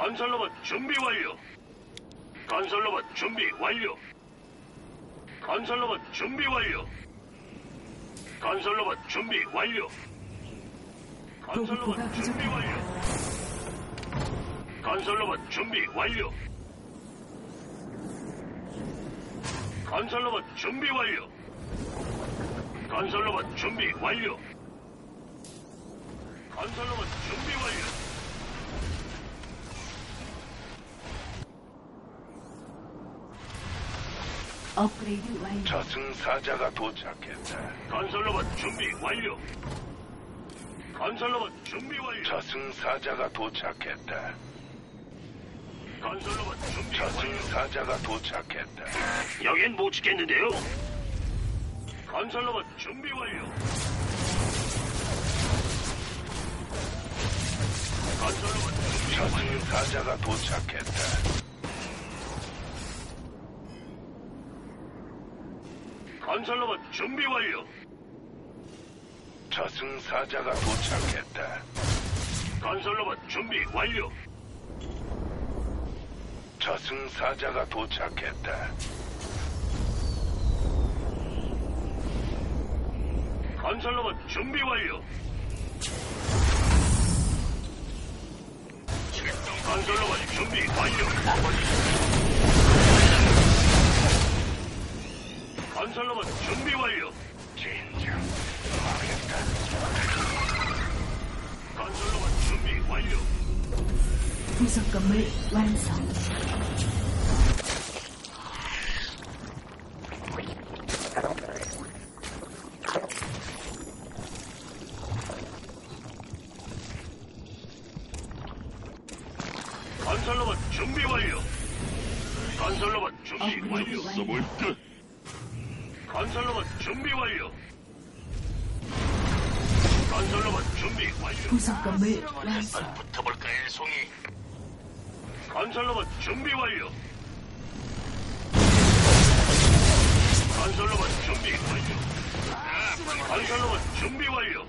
건설로봇 준비 완료. 건설로봇 준비 완료. 건설로봇 준비 완료. 건설로봇 준비 완료. 보급고가 건설로봇 준비 부족합니다. 완료. 건설로봇 준비 완료. 건설로봇 준비 완료. 건설로봇 준비 완료. 건설로봇 준비 완료. 업그레이드 완료. 저승사자가 도착했다. 건설로봇 준비 완료. 건설로봇 준비 완료. 저승사자가 도착했다. 건설로봇 준비 완료. 저승사자가 도착했다. 여긴 못 지켰는데요. 건설로봇 준비 완료. 건설로봇 준비 완료. 저승사자가 도착했다. 건설로봇 준비 완료. 저승사자가 도착했다. 건설로봇 준비 완료. 저승사자가 도착했다. 건설로봇 준비 완료. 건설로봇 준비 완료. 건설로봇 준비 완료. 진정 망했다. 건설로봇 준비 완료. 부속 건물 완성. 건설로봇 준비 완료. 건설로봇 준비 완료. 업그레이드 완료. 건설로봇 준비 완료. 건설로봇 준비 완료. 부속 건물 완성. 붙어볼까요, 송이? 건설로봇 준비 완료. 건설로봇 준비 완료. 건설로봇 준비 완료.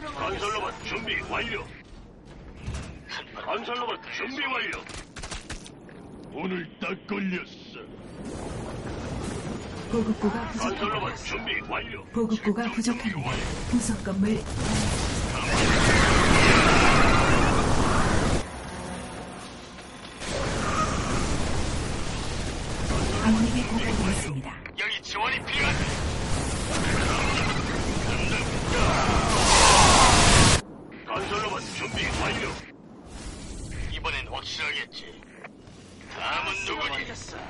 건설로봇 준비 완료. 건설로봇 준비 완료. 오늘 딱 걸렸어. 보급고가 부족합니다. 건설로봇 준비 완료. 보급고가 부족합니다. 부속 건물 방력이 고갈되었습니다.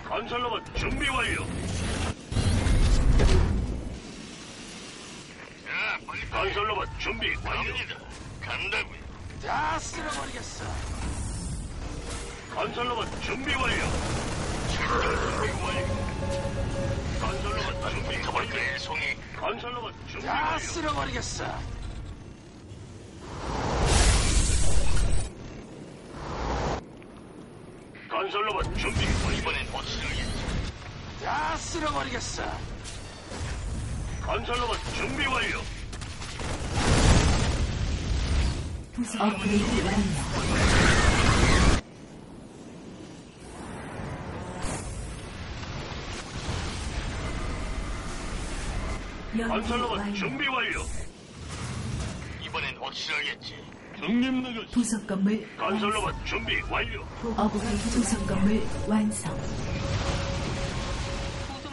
건설로봇 준비 완료. 자, 빨리 건설로봇 준비 완료. 간다고요. 다 쓸어버리겠어. 건설로봇 준비 완료. 건설로봇 준비 완료. 송이. 건설로봇 준비 다 완료. 쓸어버리겠어. 건설로봇 준비 완료. 이번엔 확실하겠지. 다 쓸어버리겠어. 건설로봇 준비 완료. 부속 업그레이드 완료. 건설로봇. 준비 완료. 이번엔 확실하겠지. 부속 건물 건설로봇 준비 완료. 업그레이드 부속 건물 완성.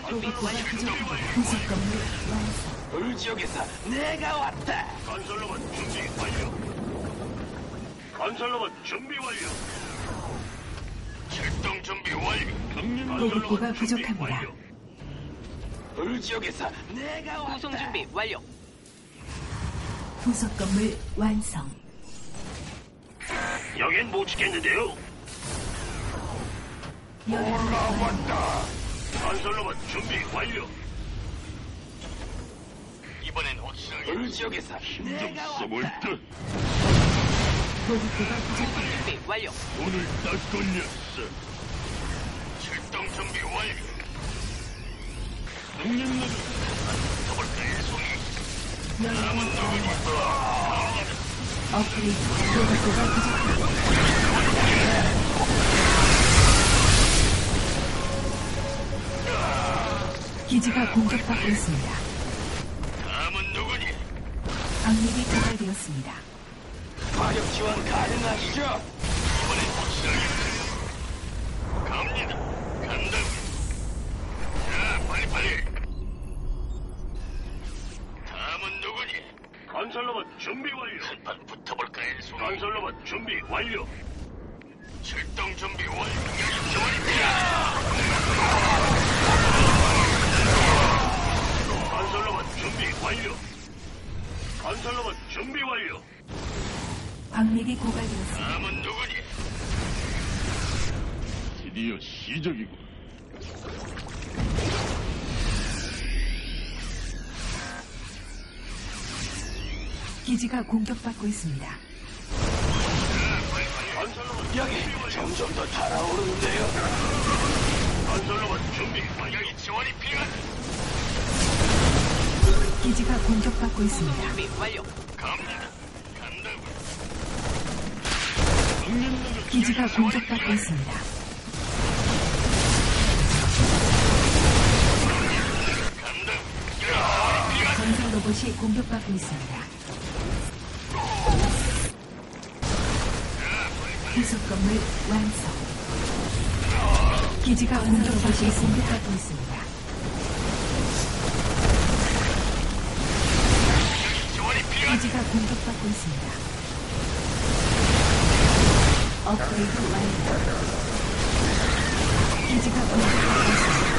보급고가 부족합니다. 부속 건물 완성. 을지역에서 내가 왔다. 건설로봇 준비 완료. 건설로봇 준비 완료. 출동 준비 완료. 보급고가 부족합니다. 완료. 을지역에서 내가 왔다. 구성 준비 완료. 부속 건물 완성. 여긴 못 지켰는데요. 완료. 건설로봇 준비 완료. 이번엔 확실하게. 을 지역에서 내가 왔다. 써볼까? 보급고가 부족합니다. 준비 완료. 오늘 딱 걸렸어. 준비 완료. 형님 나가. 더블클 송이. 연구 업그레이드 로봇가 부족합니다. 기지가 공격받고 있습니다. 다음은 누구니? 방력이 고갈되었습니다. 화력 지원 가능하시죠? 이번엔 확실하겠지. 갑니다. 간다. 자, 빨리빨리. 준비 완료. 한판 붙어볼까, 일소 건설로봇 준비 완료. 출동 준비 완료. 필요하다. 건설로봇 준비 완료. 건설로봇 준비 완료. 방력이 고갈되었습니다. 다음은 누구니? 드디어 시작이고. 기지가 공격받고 있습니다. 여기 점점 더 달아오르는데요. 건설로봇 준비. 여기 지원이 필요하다. 기지가 공격받고 있습니다. 갑니다. 간다고. 형님 나가. 기지가 공격받고 있습니다. 간다고. 건설 로봇이 공격받고 있습니다. 부속 건물 완성. 기지가 공격받고 공격받고 있습니다. 기지가 공격받고 있습니다. 업그레이드 완료. 기지가 공격받고 있습니다.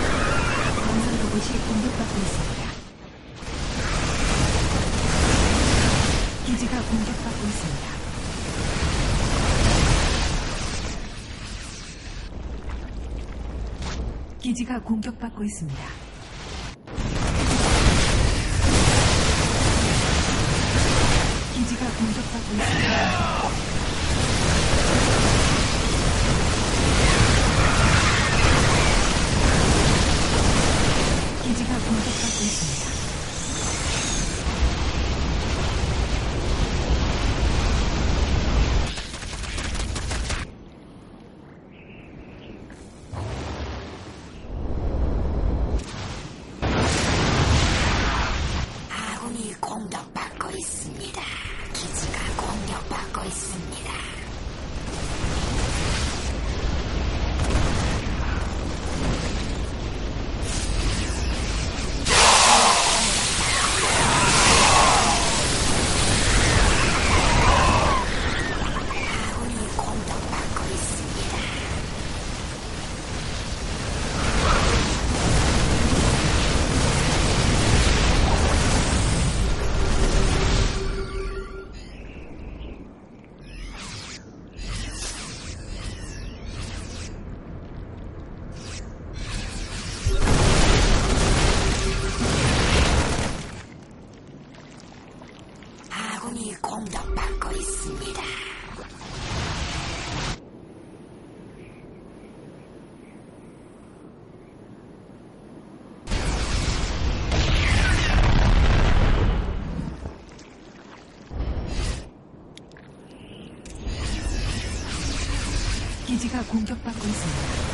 건설 로봇이 공격받고 있습니다. 기지가 공격받고 있습니다. 기지가 공격받고 있습니다. 기지가 공격받고 있습니다. 기지가 공격받고 있습니다. 공격받고 있습니다.